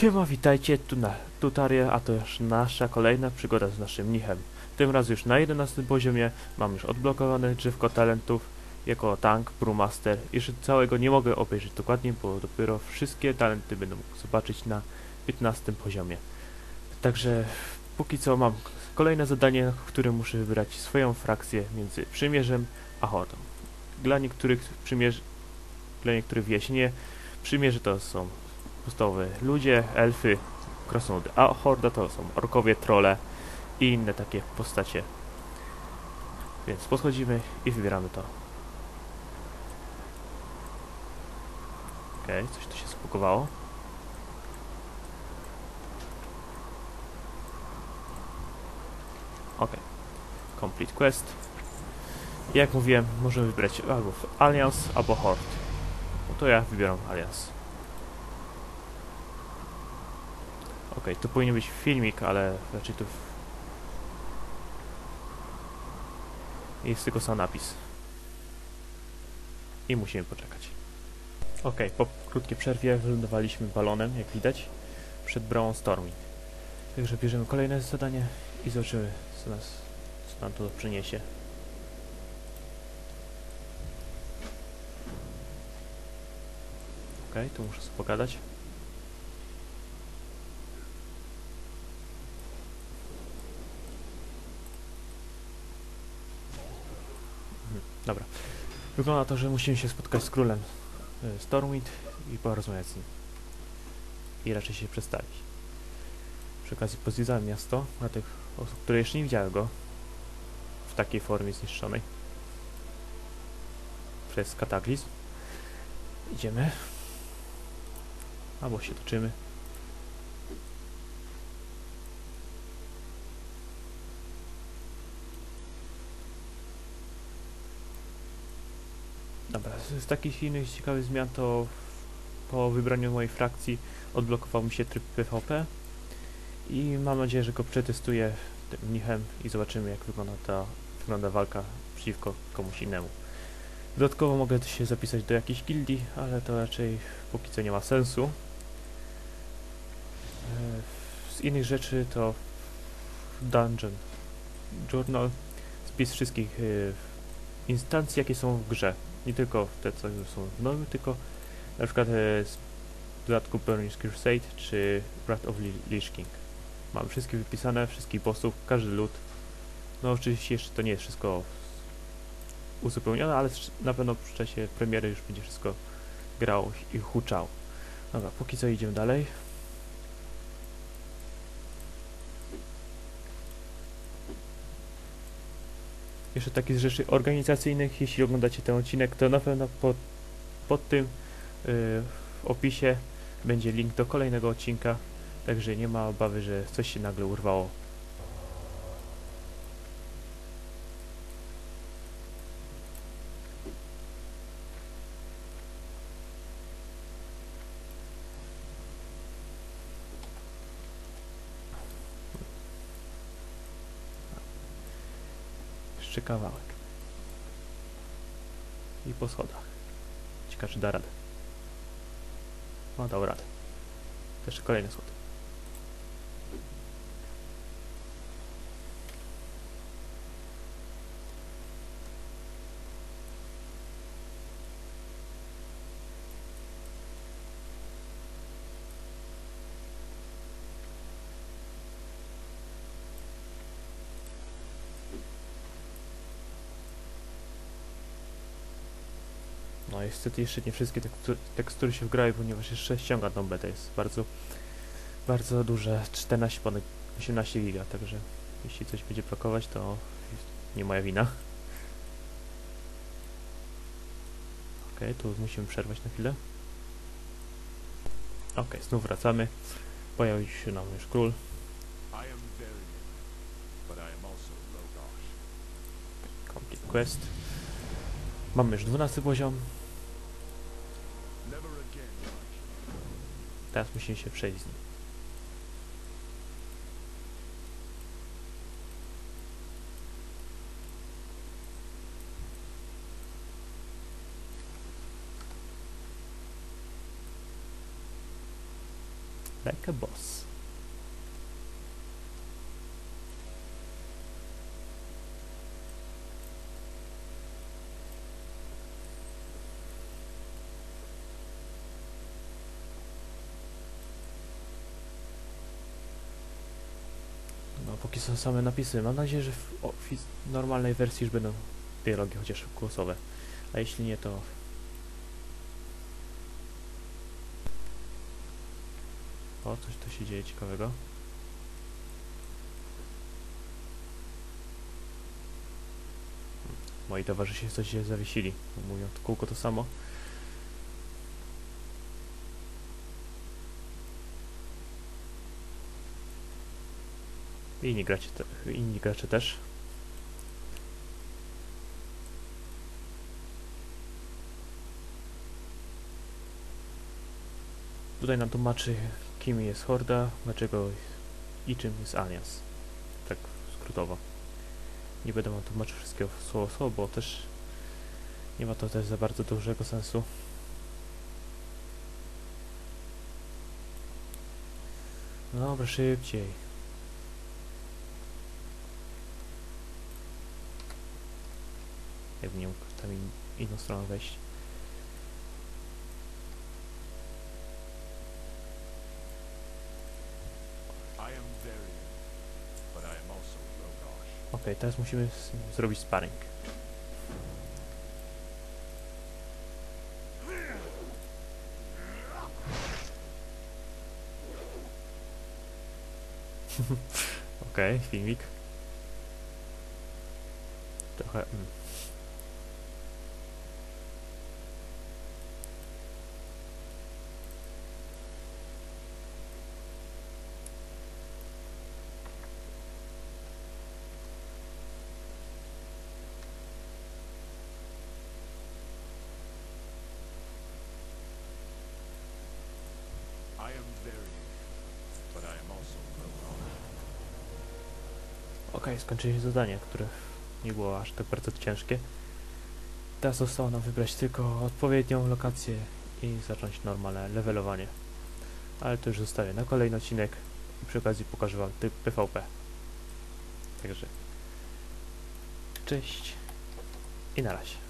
Siema, witajcie, tu na a to już nasza kolejna przygoda z naszym mnichem. Tym razem już na 11 poziomie mam już odblokowane drzewko talentów jako tank, brewmaster. Jeszcze całego nie mogę obejrzeć dokładnie, bo dopiero wszystkie talenty będę mógł zobaczyć na 15 poziomie. Także póki co mam kolejne zadanie, w którym muszę wybrać swoją frakcję między przymierzem a hordą. Dla niektórych przymierz... dla niektórych wyjaśnienie, przymierze to są podstawowe ludzie, elfy, krasnoludy, a horda to są orkowie, trole i inne takie postacie. Więc podchodzimy i wybieramy to. Okej, coś tu się spukowało. Okej, complete quest. Jak mówiłem, możemy wybrać albo Alliance, albo Horde. No to ja wybieram Alliance. Okej, tu powinien być filmik, ale raczej tu... Jest tylko sam napis. I musimy poczekać. Okej, po krótkiej przerwie wylądowaliśmy balonem, jak widać, przed bramą Storming. Także bierzemy kolejne zadanie i zobaczymy, co, nas, co nam to przyniesie. Okej, tu muszę sobie pogadać. Mhm, Dobra. Wygląda to, że musimy się spotkać z królem e, Stormwind i porozmawiać z nim. I raczej się przedstawić. Przy okazji pozwiedzałem miasto dla tych osób, które jeszcze nie widziały go w takiej formie zniszczonej przez kataklizm. Idziemy. Albo się toczymy. Dobra, z, takich innych ciekawych zmian to po wybraniu mojej frakcji odblokował mi się tryb PvP i mam nadzieję, że go przetestuję tym mnichem i zobaczymy jak wygląda ta wygląda walka przeciwko komuś innemu. Dodatkowo mogę się zapisać do jakiejś gildii, ale to raczej póki co nie ma sensu. E, Z innych rzeczy to Dungeon Journal, spis wszystkich e, instancji, jakie są w grze. Nie tylko te, co już są w nowym, tylko na przykład e, z dodatku Burning Crusade czy Wrath of Li- Lich King. Mam wszystkie wypisane, wszystkich bossów, każdy lud. No oczywiście jeszcze to nie jest wszystko uzupełnione, ale na pewno w czasie premiery już będzie wszystko grało i huczało. Dobra, póki co idziemy dalej. Jeszcze takie z rzeczy organizacyjnych, jeśli oglądacie ten odcinek, to na pewno pod, pod tym yy, opisie będzie link do kolejnego odcinka, także nie ma obawy, że coś się nagle urwało. Jeszcze kawałek. I po schodach. Ciekawe, czy da radę. No, dał radę. Jeszcze kolejne schody. No niestety jeszcze nie wszystkie tekstu- tekstury się wgrały, ponieważ jeszcze ściąga tą betę. Jest bardzo, bardzo duże, 14 ponad 18 giga, także jeśli coś będzie blokować, to nie moja wina. Okej, tu musimy przerwać na chwilę. Okej, znów wracamy. Pojawił się nam już król. Complete quest. Mamy już 12 poziom. Teraz musimy się przejść z nim. Like a boss. Póki są same napisy. Mam nadzieję, że w ofi- normalnej wersji już będą dialogi chociaż głosowe. A jeśli nie, to... O, coś tu się dzieje ciekawego. Moi towarzysze coś się zawiesili. Mówią kółko to samo. Inni gracze, te, inni gracze też. Tutaj nam tłumaczy, kim jest Horda, dlaczego i czym jest Alias. Tak skrótowo. Nie będę wam tłumaczył wszystkiego słowo słowo, bo też nie ma to też za bardzo dużego sensu. Dobra, szybciej. Jakby nie mógł tam in, inną stroną wejść. Okej, teraz musimy zrobić sparring. Okej, filmik. Trochę... Mm. Okej, skończyliśmy zadanie, które nie było aż tak bardzo ciężkie. Teraz zostało nam wybrać tylko odpowiednią lokację i zacząć normalne levelowanie. Ale to już zostawię na kolejny odcinek i przy okazji pokażę wam typ PvP. Także cześć i na razie.